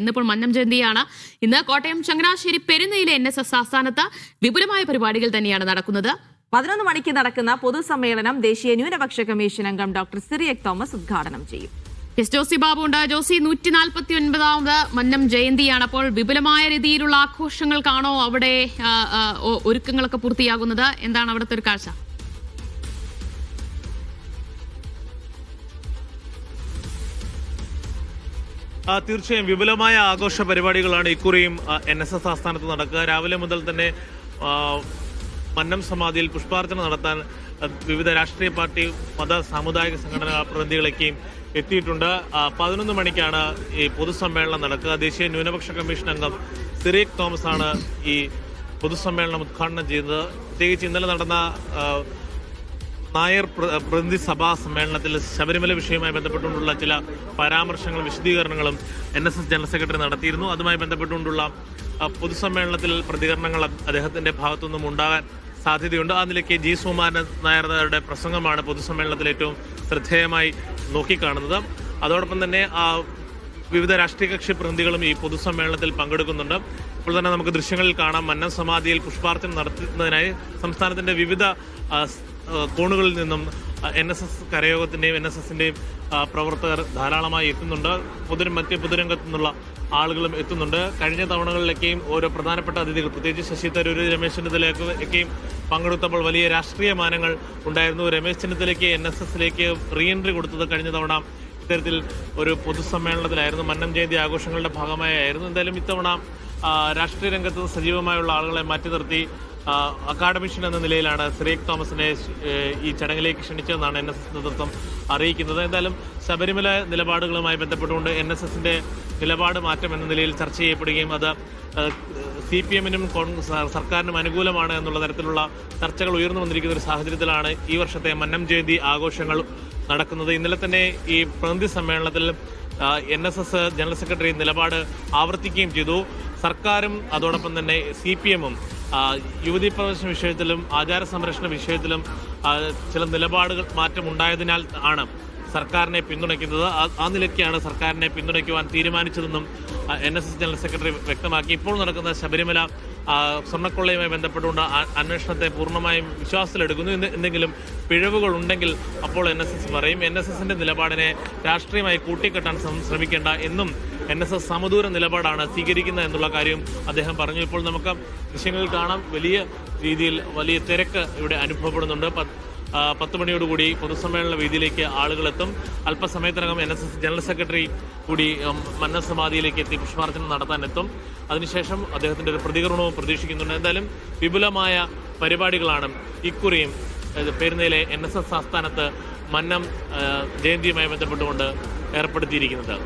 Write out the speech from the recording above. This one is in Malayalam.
ഇന്നിപ്പോൾ മന്നം ജയന്തിയാണ്. ഇന്ന് കോട്ടയം ചങ്ങനാശ്ശേരി പെരുന്നയിലെ എൻ എസ് എസ് ആസ്ഥാനത്ത് വിപുലമായ പരിപാടികൾ തന്നെയാണ് നടക്കുന്നത്. പതിനൊന്ന് മണിക്ക് നടക്കുന്ന പൊതുസമ്മേളനം ദേശീയ ന്യൂനപക്ഷ കമ്മീഷൻ അംഗം ഡോക്ടർ സിറിയക് തോമസ് ഉദ്ഘാടനം ചെയ്യും. എസ് ജോസി ബാബു ഉണ്ട്. ജോസി നൂറ്റി നാൽപ്പത്തി ഒൻപതാമത് മന്നം ജയന്തിയാണ്. അപ്പോൾ വിപുലമായ രീതിയിലുള്ള ആഘോഷങ്ങൾക്കാണോ അവിടെ ഒരുക്കങ്ങളൊക്കെ പൂർത്തിയാകുന്നത്? എന്താണ് അവിടുത്തെ ഒരു കാഴ്ച? തീർച്ചയായും വിപുലമായ ആഘോഷ പരിപാടികളാണ് ഇക്കുറിയും എൻ എസ് എസ് ആസ്ഥാനത്ത് നടക്കുക. രാവിലെ മുതൽ തന്നെ മന്നം സമാധിയിൽ പുഷ്പാർച്ചന നടത്താൻ വിവിധ രാഷ്ട്രീയ പാർട്ടി മത സാമുദായിക സംഘടനാ പ്രതിനിധികളൊക്കെയും എത്തിയിട്ടുണ്ട്. പതിനൊന്ന് മണിക്കാണ് ഈ പൊതുസമ്മേളനം നടക്കുക. ദേശീയ ന്യൂനപക്ഷ കമ്മീഷൻ അംഗം സിറീഖ് തോമസ് ആണ് ഈ പൊതുസമ്മേളനം ഉദ്ഘാടനം ചെയ്തത്. പ്രത്യേകിച്ച് ഇന്നലെ നടന്ന നായർ പ്ര- പ്രതിനിധി സഭാ സമ്മേളനത്തിൽ ശബരിമല വിഷയവുമായി ബന്ധപ്പെട്ടുകൊണ്ടുള്ള ചില പരാമർശങ്ങളും വിശദീകരണങ്ങളും N S S general secretary നടത്തിയിരുന്നു. അതുമായി ബന്ധപ്പെട്ടുകൊണ്ടുള്ള പൊതുസമ്മേളനത്തിൽ പ്രതികരണങ്ങൾ അദ്ദേഹത്തിന്റെ ഭാഗത്തുനിന്നും ഉണ്ടാകാൻ സാധ്യതയുണ്ട്. ആ നിലയ്ക്ക് ജി സുമാരൻ നായരുടെ പ്രസംഗമാണ് പൊതുസമ്മേളനത്തിൽ ഏറ്റവും ശ്രദ്ധേയമായി നോക്കിക്കാണുന്നത്. അതോടൊപ്പം തന്നെ വിവിധ രാഷ്ട്രീയ കക്ഷി പ്രതിനിധികളും ഈ പൊതുസമ്മേളനത്തിൽ പങ്കെടുക്കുന്നുണ്ട്. ഇപ്പോൾ തന്നെ നമുക്ക് ദൃശ്യങ്ങളിൽ കാണാം. മന്നം സമാധിയിൽ പുഷ്പാർച്ചന നടത്തുന്നതിനായി സംസ്ഥാനത്തിന്റെ വിവിധ കോണുകളിൽ നിന്നും എൻ എസ് എസ് കരയോഗത്തിന്റെയും എൻ എസ് എസിന്റെയും പ്രവർത്തകർ ധാരാളമായി എത്തുന്നുണ്ട്. പൊതു മറ്റ് പൊതുരംഗത്തു നിന്നുള്ള ആളുകളും എത്തുന്നുണ്ട്. കഴിഞ്ഞ തവണകളിലൊക്കെയും ഓരോ പ്രധാനപ്പെട്ട അതിഥികൾ പ്രത്യേകിച്ച് ശശി തരൂർ രമേശ് ചെന്നിത്തലയൊക്കെ ഒക്കെയും പങ്കെടുത്തപ്പോൾ വലിയ രാഷ്ട്രീയ മാനങ്ങൾ ഉണ്ടായിരുന്നു. രമേശ് ചെന്നിത്തലയ്ക്ക് എൻ എസ് എസിലേക്ക് റീഎൻട്രി കൊടുത്തത് കഴിഞ്ഞ തവണ ഇത്തരത്തിൽ ഒരു പൊതുസമ്മേളനത്തിലായിരുന്നു. മന്നം ജയന്തി ആഘോഷങ്ങളുടെ ഭാഗമായായിരുന്നു. എന്തായാലും ഇത്തവണ രാഷ്ട്രീയ രംഗത്ത് സജീവമായുള്ള ആളുകളെ മാറ്റി നിർത്തി അക്കാഡമിഷ്യൻ എന്ന നിലയിലാണ് സിറേഖ് തോമസിനെ ഈ ചടങ്ങിലേക്ക് ക്ഷണിച്ചതെന്നാണ് എൻ എസ് എസ് നേതൃത്വം അറിയിക്കുന്നത്. എന്തായാലും ശബരിമല നിലപാടുകളുമായി ബന്ധപ്പെട്ടുകൊണ്ട് എൻ എസ് എസിന്റെ നിലപാട് മാറ്റം എന്ന നിലയിൽ ചർച്ച ചെയ്യപ്പെടുകയും അത് സി പി എമ്മിനും സർക്കാരിനും അനുകൂലമാണ് എന്നുള്ള തരത്തിലുള്ള ചർച്ചകൾ ഉയർന്നു വന്നിരിക്കുന്ന ഒരു സാഹചര്യത്തിലാണ് ഈ വർഷത്തെ മന്നം ജയന്തി ആഘോഷങ്ങൾ നടക്കുന്നത്. ഇന്നലെ തന്നെ ഈ പ്രതിനിധി സമ്മേളനത്തിൽ N S S general secretary നിലപാട് ആവർത്തിക്കുകയും ചെയ്തു. സർക്കാരും അതോടൊപ്പം തന്നെ സി പി എമ്മും യുവതീ പ്രവേശന വിഷയത്തിലും ആചാര സംരക്ഷണ വിഷയത്തിലും ചില നിലപാടുകൾ മാറ്റമുണ്ടായതിനാൽ ആണ് സർക്കാരിനെ പിന്തുണയ്ക്കുന്നത്. ആ- നിലയ്ക്കാണ് സർക്കാരിനെ പിന്തുണയ്ക്കുവാൻ തീരുമാനിച്ചതെന്നും N S S general secretary വ്യക്തമാക്കി. ഇപ്പോൾ നടക്കുന്ന ശബരിമല സ്വർണക്കൊള്ളയുമായി ബന്ധപ്പെട്ടുകൊണ്ട് അന്വേഷണത്തെ പൂർണമായും വിശ്വാസത്തിലെടുക്കുന്നു. എന്തെങ്കിലും പിഴവുകൾ ഉണ്ടെങ്കിൽ അപ്പോൾ എൻ എസ് എസ് പറയും. എൻ എസ് എസിന്റെ നിലപാടിനെ രാഷ്ട്രീയമായി കൂട്ടിക്കെട്ടാൻ ശ്രമ- ശ്രമിക്കേണ്ട എന്നും എൻ എസ് എസ് സമദൂര നിലപാടാണ് സ്വീകരിക്കുന്നത് എന്നുള്ള കാര്യം അദ്ദേഹം പറഞ്ഞു. ഇപ്പോൾ നമുക്ക് ദൃശ്യങ്ങളിൽ കാണാം. വലിയ രീതിയിൽ വലിയ തിരക്ക് ഇവിടെ അനുഭവപ്പെടുന്നുണ്ട്. പത്ത് മണിയോടുകൂടി പൊതുസമ്മേളന വേദിയിലേക്ക് ആളുകൾ എത്തും അല്പസമയത്തിനകം N S S general secretary കൂടി മന്ന സമാധിയിലേക്ക് എത്തി പുഷ്പാർച്ചന നടത്താൻ എത്തും. അതിനുശേഷം അദ്ദേഹത്തിന്റെ ഒരു പ്രതികരണവും പ്രതീക്ഷിക്കുന്നുണ്ട്. എന്തായാലും വിപുലമായ പരിപാടികളാണ് ഇക്കുറിയും പെരുന്നയിലെ എൻ എസ് എസ് ആസ്ഥാനത്ത് മന്നം ജയന്തിയുമായി ബന്ധപ്പെട്ടുകൊണ്ട് ഏർപ്പെടുത്തിയിരിക്കുന്നത്.